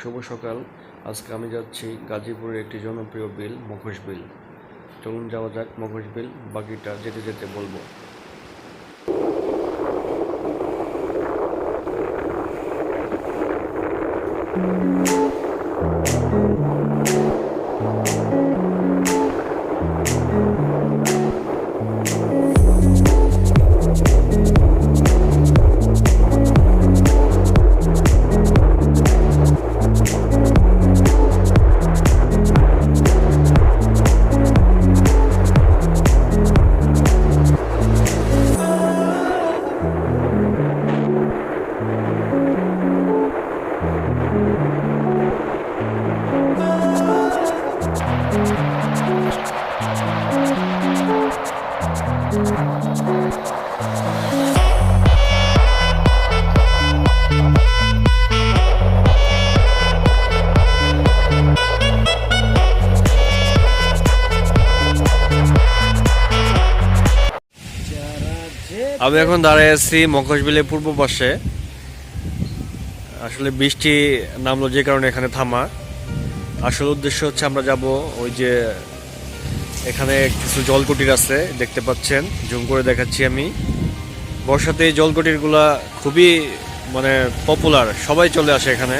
শুভ সকাল। আজকে আমি যাচ্ছি গাজীপুরের একটি জনপ্রিয় বিল মুখোশ বিল। চলুন যাওয়া যাক মুখোশ বিল, বাকিটা যেতে যেতে বলব। আমি এখন দাঁড়ায় আছি মুখোশ বিলের পূর্ব পাশে। আসলে বৃষ্টি নামলো যে কারণে এখানে থামা। আসল উদ্দেশ্য হচ্ছে আমরা যাব ওই যে এখানে কিছু জলকুটির আছে, দেখতে পাচ্ছেন, জুম করে দেখাচ্ছি আমি। বর্ষাতে এই জলকুটিরগুলা খুবই মানে পপুলার সবাই চলে আসে এখানে।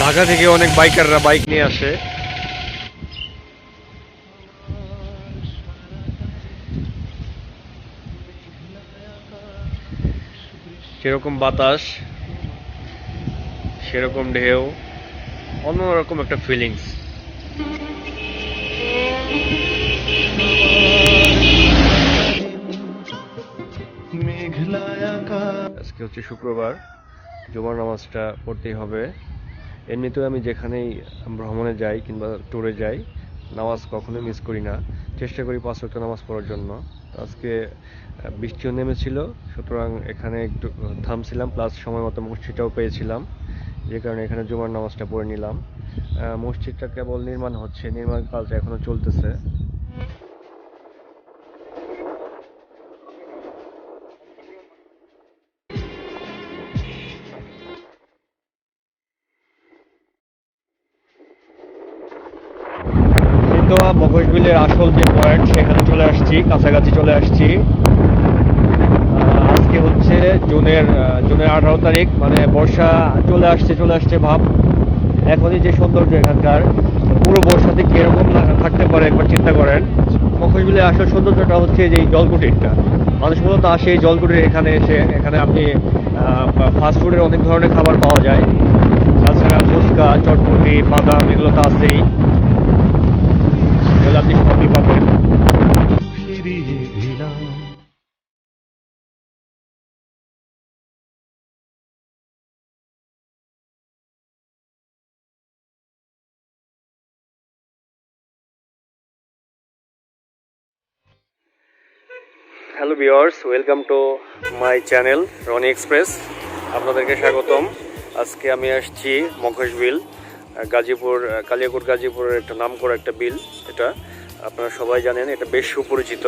ঢাকা থেকে অনেক বাইকাররা বাইক নিয়ে আসে। সেরকম বাতাস, সেরকম ঢেউ, অন্যরকম একটা ফিলিংস আজকে হচ্ছে শুক্রবার, জুমার নামাজটা পড়তেই হবে। এমনিতেও আমি যেখানেই ভ্রমণে যাই কিংবা ট্যুরে যাই, নামাজ কখনোই মিস করি না। চেষ্টা করি পাঁচ ওয়াক্ত নামাজ পড়ার জন্য। আজকে বৃষ্টিও নেমেছিল, সুতরাং এখানে একটু থামছিলাম প্লাস সময় মতো মসজিদটাও পেয়েছিলাম, যে কারণে এখানে জুমার নামাজটা পড়ে নিলাম। মসজিদটা কেবল নির্মাণ হচ্ছে নির্মাণ কাজ এখনও চলতেছে। মগজবিলের আসল যে পয়েন্ট, সেখানে চলে আসছি, কাছাকাছি চলে আসছি। আজকে হচ্ছে জুনের জুনের আঠারো তারিখ মানে বর্ষা চলে আসছে চলে আসছে ভাব। এখনই যে সৌন্দর্য এখানকার, পুরো বর্ষাতে কীরকম থাকতে পারে একবার চিন্তা করেন। মখশবিলের আসল সৌন্দর্যটা হচ্ছে যে জলকুটিরটা। মানুষ মূলত আসে জলকুটির এখানে এসে, এখানে আপনি ফাস্ট ফুডের অনেক ধরনের খাবার পাওয়া যায়। তাছাড়া ফুচকা, চটপটি, বাদাম, এগুলো তো আছেই। Hello viewers welcome to my channel Rony Express আপনাদেরকে স্বাগতম। আজকে আমি আসছি মখশ বিল গাজীপুর কালিয়াকোট গাজীপুরের একটা নাম করা একটা বিল, এটা। আপনারা সবাই জানেন, এটা বেশ সুপরিচিত।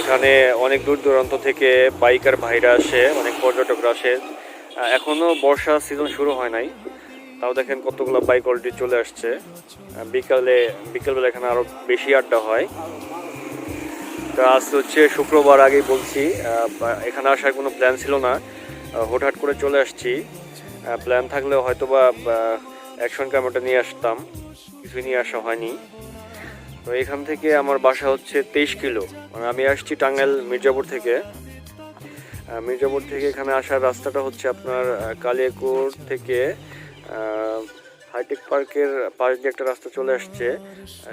এখানে অনেক দূর দূরান্ত থেকে বাইকার ভাইরা আসে, অনেক পর্যটকরা আসে। এখনও এখনও বর্ষা সিজন শুরু হয় নাই। তাও দেখেন কতগুলো বাইক অলরেডি চলে আসছে। বিকালে, বিকালবেলা এখানে আরও বেশি আড্ডা হয়। তো আজ হচ্ছে শুক্রবার আগেই বলছি এখানে আসার কোনো প্ল্যান ছিল না। হুটহাট করে চলে আসছি। প্ল্যান থাকলেও হয়তো বা অ্যাকশন ক্যামেরাটা নিয়ে আসতাম। কিছুই নিয়ে আসা হয়নি। তো এখান থেকে আমার বাসা হচ্ছে তেইশ কিলো। মানে আমি আসছি টাঙ্গাইল মির্জাপুর থেকে। মির্জাপুর থেকে এখানে আসার রাস্তাটা হচ্ছে আপনার আহ, কালিয়াকোট থেকে হাইটেক পার্কের পাশ দিয়ে একটা রাস্তা চলে আসছে।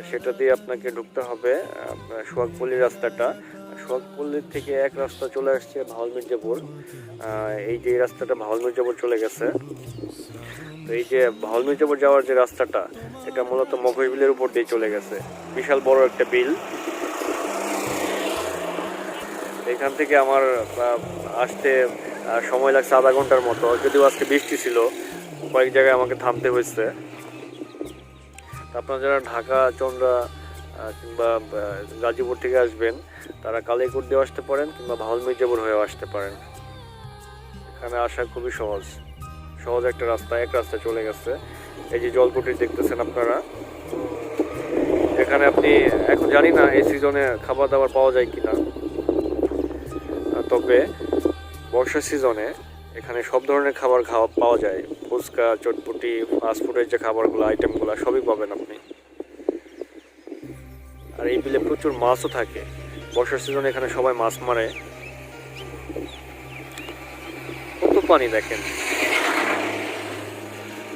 সেটা দিয়ে আপনাকে ঢুকতে হবে আহ, সোহাগপল্লির রাস্তাটা। সোহাগপল্লির থেকে এক রাস্তা চলে আসছে ভাওয়াল মির্জাপুর। এই যে রাস্তাটা ভাওয়াল মির্জাপুর চলে গেছে। এই যে ভাওয়াল মির্জাপুর যাওয়ার যে রাস্তাটা, এটা মূলত মগজ বিলের উপর দিয়ে চলে গেছে। বিশাল বড় একটা বিল। এখান থেকে আমার আসতে সময় লাগছে আধা ঘণ্টার মতো। যদিও আজকে বৃষ্টি ছিল, কয়েক জায়গায় আমাকে থামতে হয়েছে। আপনারা যারা ঢাকা, চন্দ্রা কিংবা গাজীপুর থেকে আসবেন, তারা কালিয়াকুট দিয়ে আসতে পারেন কিংবা ভাওয়াল মির্জাপুর হয়েও আসতে পারেন। এখানে আসা খুবই সহজ। সহজ একটা রাস্তা এক রাস্তা চলে গেছে। এই যে জলকুটির দেখতেছেন আপনারা। এখানে আপনি এখন জানি না এই সিজনে খাবার দাবার পাওয়া যায় কিনা। আহ, তবে বর্ষার সিজনে এখানে সব ধরনের খাবার খাওয়া পাওয়া যায়। ফুচকা চটপটি ফাস্টফুডের যে খাবারগুলো আইটেমগুলো সবই পাবেন আপনি। আর এই বিলে প্রচুর মাছও থাকে। বর্ষার সিজনে এখানে সবাই মাছ মারে। কত পানি দেখেন?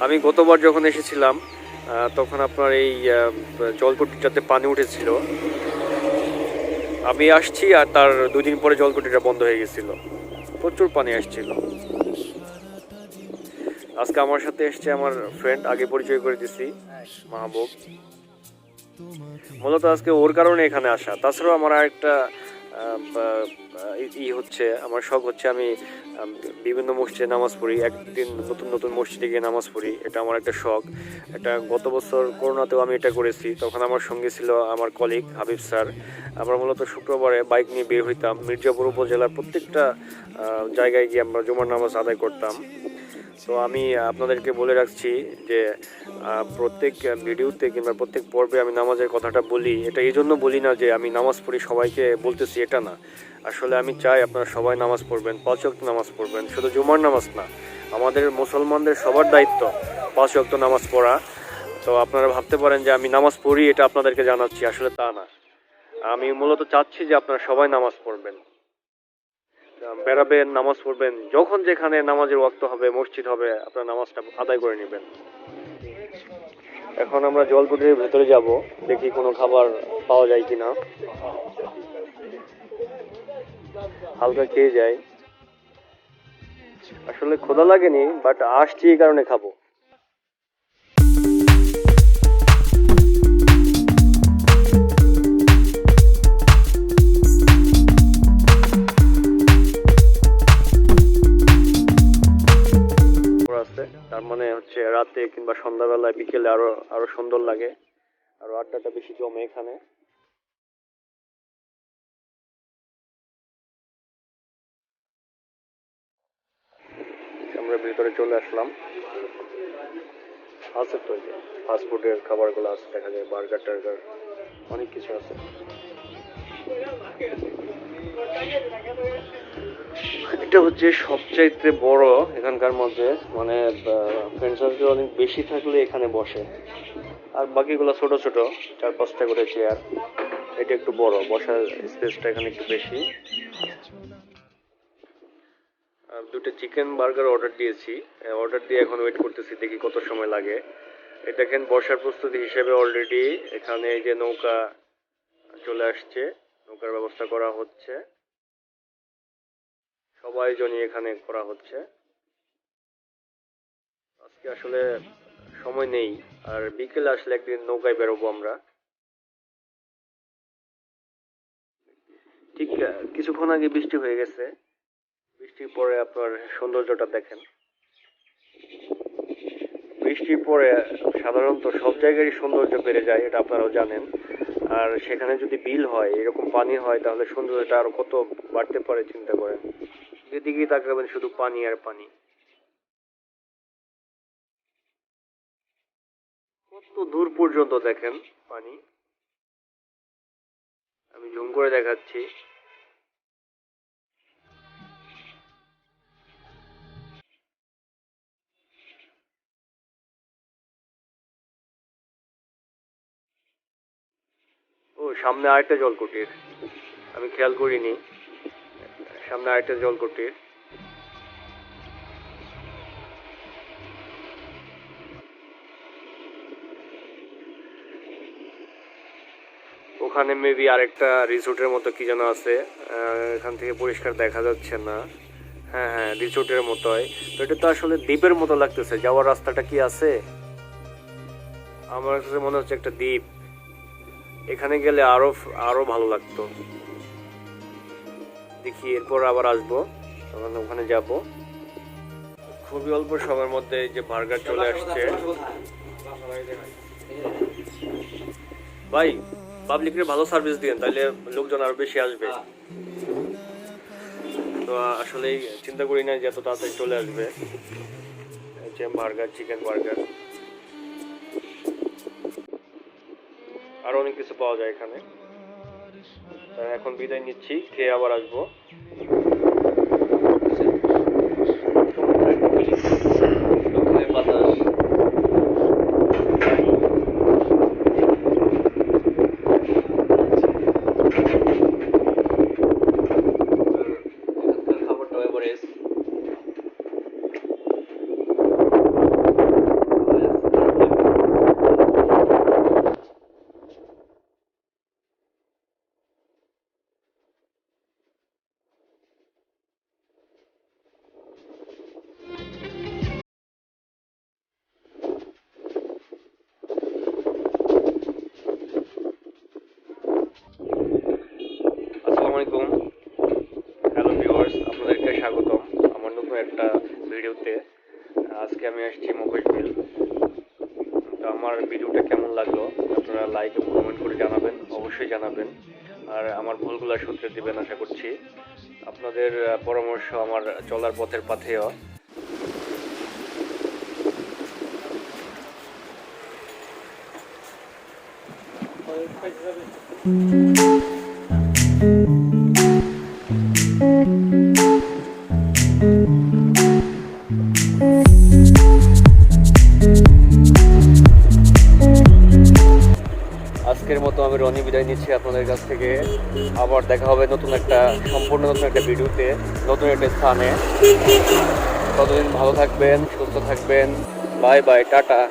আমি গতবার যখন এসেছিলাম তখন আপনার এই জলকুটিটাতে পানি উঠেছিল। আমি আসছি আর তার দুদিন পরে জলকুটিটা বন্ধ হয়ে গেছিল। প্রচুর পানি আসছিল। আজকে আমার সাথে এসছে আমার ফ্রেন্ড আগে পরিচয় করে দিছি, মাহবুব। মূলত আজকে ওর কারণে এখানে আসা। তাছাড়াও আমার আরেকটা ই- হচ্ছে, আমার শখ হচ্ছে আমি বিভিন্ন মসজিদে নামাজ পড়ি, একদিন নতুন নতুন মসজিদে গিয়ে নামাজ পড়ি, এটা আমার একটা শখ। এটা গত বছর করোনাতেও আমি এটা করেছি, তখন আমার সঙ্গে ছিল আমার কলিগ হাবিব স্যার আমরা মূলত শুক্রবারে বাইক নিয়ে বের হইতাম, মির্জাপুর উপজেলার প্রত্যেকটা জায়গায় গিয়ে আমরা জুমার নামাজ আদায় করতাম। তো আমি আপনাদেরকে বলে রাখছি যে প্রত্যেক ভিডিওতে কিংবা প্রত্যেক পর্বে আমি নামাজের কথাটা বলি। এটা এই জন্য বলি না যে আমি নামাজ পড়ি, সবাইকে বলতেছি এটা না। আসলে আমি চাই আপনারা সবাই নামাজ পড়বেন, পাঁচ ওয়াক্ত নামাজ পড়বেন, শুধু জুমার নামাজ না। আমাদের মুসলমানদের সবার দায়িত্ব পাঁচ ওয়াক্ত নামাজ পড়া। তো আপনারা ভাবতে পারেন যে আমি নামাজ পড়ি, এটা আপনাদেরকে জানাচ্ছি, আসলে তা না। আমি মূলত চাচ্ছি যে আপনারা সবাই নামাজ পড়বেন। বেড়াবেন নামাজ পড়বেন। যখন যেখানে নামাজের ওয়াক্ত হবে, মসজিদ হবে, আপনার নামাজটা আদায় করে নেবেন। এখন আমরা জলকুটির ভেতরে যাব, দেখি কোনো খাবার পাওয়া যায় কিনা। হালকা খেয়ে যায় আসলে খোদা লাগেনি বাট আসছি এই কারণে খাব। মানে হচ্ছে রাতে কিংবা সন্ধ্যাবেলায় বিকেলে আরও আরও সুন্দর লাগে। আরও আড্ডাটা বেশি জমে এখানে। আমরা ভিতরে চলে আসলাম। আছে তো ফাস্টফুডের খাবারগুলো আছে, দেখা যায় বার্গার টার্গার, অনেক কিছু আছে। এটা হচ্ছে সবচাইতে বড় এখানকার মধ্যে মানে ফ্রেন্ড সার্কেল অনেক বেশি থাকলে এখানে বসে। আর বাকিগুলো ছোট ছোট, চার পাঁচটা করে চেয়ার এটা একটু বড়, বসার স্পেসটা এখানে একটু বেশি। আর দুটো চিকেন বার্গার অর্ডার দিয়েছি। অর্ডার দিয়ে এখন ওয়েট করতেছি, দেখি কত সময় লাগে। এটা দেখেন, বসার প্রস্তুতি হিসেবে অলরেডি এখানে এই যে নৌকা চলে আসছে, নৌকার ব্যবস্থা করা হচ্ছে। সবাই জনই এখানে করা হচ্ছে। আজকে আসলে সময় নেই, আর বিকেলে আসলে একদিন নৌকায় বেরোবো আমরা। ঠিক কিছুক্ষণ আগে বৃষ্টি হয়ে গেছে। বৃষ্টির পরে আপনার সৌন্দর্যটা দেখেন। বৃষ্টির পরে সাধারণত সব জায়গারই সৌন্দর্য বেড়ে যায়, এটা আপনারাও জানেন। আর সেখানে যদি বিল হয়, এরকম পানি হয়, তাহলে সৌন্দর্যটা আরও কত বাড়তে পারে চিন্তা করেন। যেদিকেই তাকাবেন, শুধু পানি আর পানি। কত দূর পর্যন্ত দেখেন পানি? আমি জুম করে দেখাচ্ছি। সামনে আরেকটা জলকুটির আমি খেয়াল করিনি। সামনে আরেকটা জলকুটির ওখানে মেবি আরেকটা রিসোর্টের মতো কি যেন আছে। এখান থেকে পরিষ্কার দেখা যাচ্ছে না। হ্যাঁ হ্যাঁ রিসোর্টের মতোই। তো এটা তো আসলে দ্বীপের মতো লাগতেছে। যাওয়ার রাস্তাটা কি আছে? আমার কাছে মনে হচ্ছে একটা দ্বীপ। এখানে গেলে আরও আরও ভালো লাগতো। দেখি এরপর আবার আসব। তখন ওখানে যাব। খুবই অল্প সময়ের মধ্যে যে বার্গার চলে আসছে। ভাই পাবলিকের ভালো সার্ভিস দিন তাহলে লোকজন আরও বেশি আসবে। তো আসলে চিন্তা করি না যে এত তাড়াতাড়ি চলে আসবে। হচ্ছে বার্গার চিকেন বার্গার। আরও অনেক কিছু পাওয়া যায় এখানে। এখন বিদায় নিচ্ছি খেয়ে আবার আসব লোকের বাতাস এখানকার খাবারটাও এভারেজ আসসালামু আলাইকুম হ্যালো ভিউয়ার্স আপনাদেরকে স্বাগতম আমার নতুন একটা ভিডিওতে। আজকে আমি আসছি মুখোশবিল তো আমার ভিডিওটা কেমন লাগল? আপনারা লাইক এবং কমেন্ট করে জানাবেন, অবশ্যই জানাবেন। আর আমার ভুলগুলো শুধরে দিবেন আশা করছি। আপনাদের পরামর্শ আমার চলার পথের পাথেয়। আজকের মতো আমি রনি, বিদায় নিচ্ছি আপনাদের কাছ থেকে। আবার দেখা হবে নতুন একটা, সম্পূর্ণ নতুন একটা ভিডিওতে, নতুন একটা স্থানে। ততদিন ভালো থাকবেন, সুস্থ থাকবেন। Bye bye, tata.